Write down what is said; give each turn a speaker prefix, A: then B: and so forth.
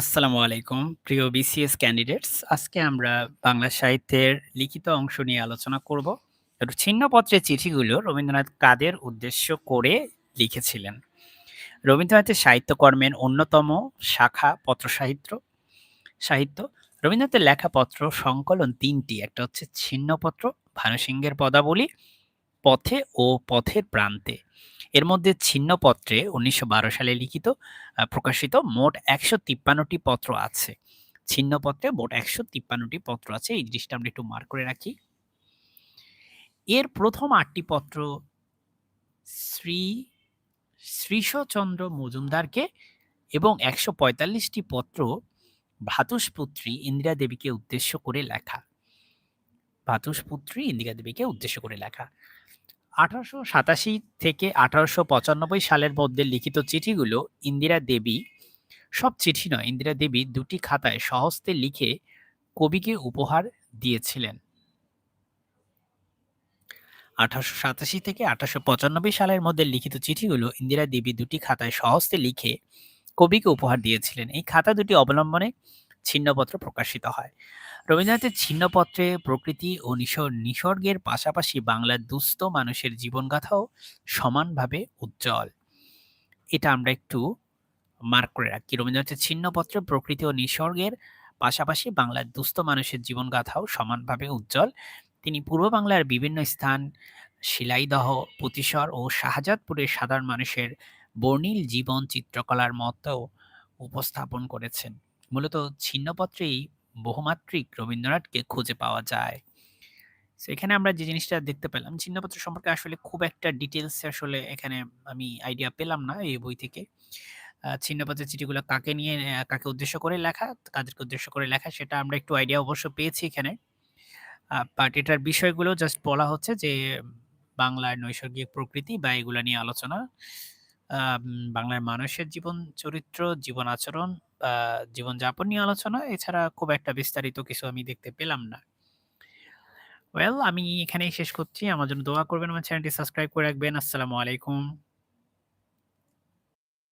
A: আসসালামু আলাইকুম প্রিয় বিসিএস ক্যান্ডিডেটস। আজকে আমরা বাংলা সাহিত্যের লিখিত অংশ নিয়ে আলোচনা করব। একটু ছিন্নপত্রের চিঠিগুলো রবীন্দ্রনাথ কাদের উদ্দেশ্য করে লিখেছিলেন? রবীন্দ্রনাথের সাহিত্যকর্মের অন্যতম শাখা পত্র সাহিত্য। সাহিত্য রবীন্দ্রনাথের লেখা পত্র সংকলন তিনটি একটা হচ্ছে ছিন্নপত্র, ভানুসিংহের পদাবলী, পথে ও পথের প্রান্তে। এর মধ্যে ছিন্নপত্রে ১৯১২ সালে লিখিত প্রকাশিত মোট ১৫৩ টি পত্র আছে। ছিন্নপত্রে মোট ১৫৩ টি পত্র আছে। এই জিনিসটা আমরা একটু মার্ক করে রাখি। এর প্রথম আটটি পত্র শ্রী, শ্রীশচন্দ্র মজুমদারকে এবং ১৪৫ টি পত্র ভ্রাতুষ্পুত্রী ইন্দিরা দেবীকে উদ্দেশ্য করে লেখা। ভ্রাতুষ্পুত্রী ইন্দিরা দেবীকে উদ্দেশ্য করে লেখা। ১৮৮৭ থেকে ১৮৯৫ সালের মধ্যে লিখিত চিঠিগুলো ইন্দিরা দেবী সব চিঠি নয়, ইন্দিরা দেবী দুটি খাতায় স্বহস্তে লিখে কবিকে উপহার দিয়েছিলেন। ১৮৮৭ থেকে ১৮৯৫ সালের মধ্যে লিখিত চিঠিগুলো ইন্দিরা দেবী দুটি খাতায় স্বহস্তে লিখে কবিকে উপহার দিয়েছিলেন। এই খাতা দুটি অবলম্বনে ছিন্নপত্র প্রকাশিত হয়। রবীন্দ্রনাথের ছিন্নপত্রে প্রকৃতি ও নিস নিসর্গের পাশাপাশি বাংলার দুস্থ মানুষের জীবনগাথাও সমানভাবে উজ্জ্বল। এটা আমরা একটু মার্ক করে রাখি। রবীন্দ্রনাথের ছিন্নপত্রে প্রকৃতি ও নিসর্গের পাশাপাশি বাংলার দুস্থ মানুষের জীবনগাথাও সমানভাবে উজ্জ্বল। তিনি পূর্ব বাংলার বিভিন্ন স্থান, শিলাইদহ, পুতিশর ও শাহজাদপুরের সাধারণ মানুষের বর্ণিল জীবন চিত্রকলার মতো উপস্থাপন করেছেন। মূলত ছিন্নপত্রেই বহুমাত্রিক রবীন্দ্রনাথকে খুঁজে পাওয়া যায়। সো এখানে আমরা যে জিনিসটা দেখতে পেলাম, ছিন্নপত্র সম্পর্কে আসলে খুব একটা ডিটেলস আসলে এখানে আমি আইডিয়া পেলাম না এই বই থেকে। ছিন্নপত্রের চিঠিগুলো কাকে নিয়ে কাকে উদ্দেশ্য করে লেখা, কাদেরকে উদ্দেশ্য করে লেখা সেটা আমরা একটু আইডিয়া অবশ্য পেয়েছি এখানে। বাট এটার বিষয়গুলো জাস্ট বলা হচ্ছে যে বাংলার নৈসর্গিক প্রকৃতি বা এগুলা নিয়ে আলোচনা। বাংলার মানুষের জীবন চরিত্র, জীবন আচরণ, আ জীবনযাপন নিয়ে আলোচনা। এছাড়া খুব একটা বিস্তারিত কিছু আমি দেখতে পেলাম না। ওয়েল আমি এখানেই শেষ করছি। আমার জন্য দোয়া করবেন, আমার চ্যানেলটি সাবস্ক্রাইব করে রাখবেন। আসসালামু আলাইকুম।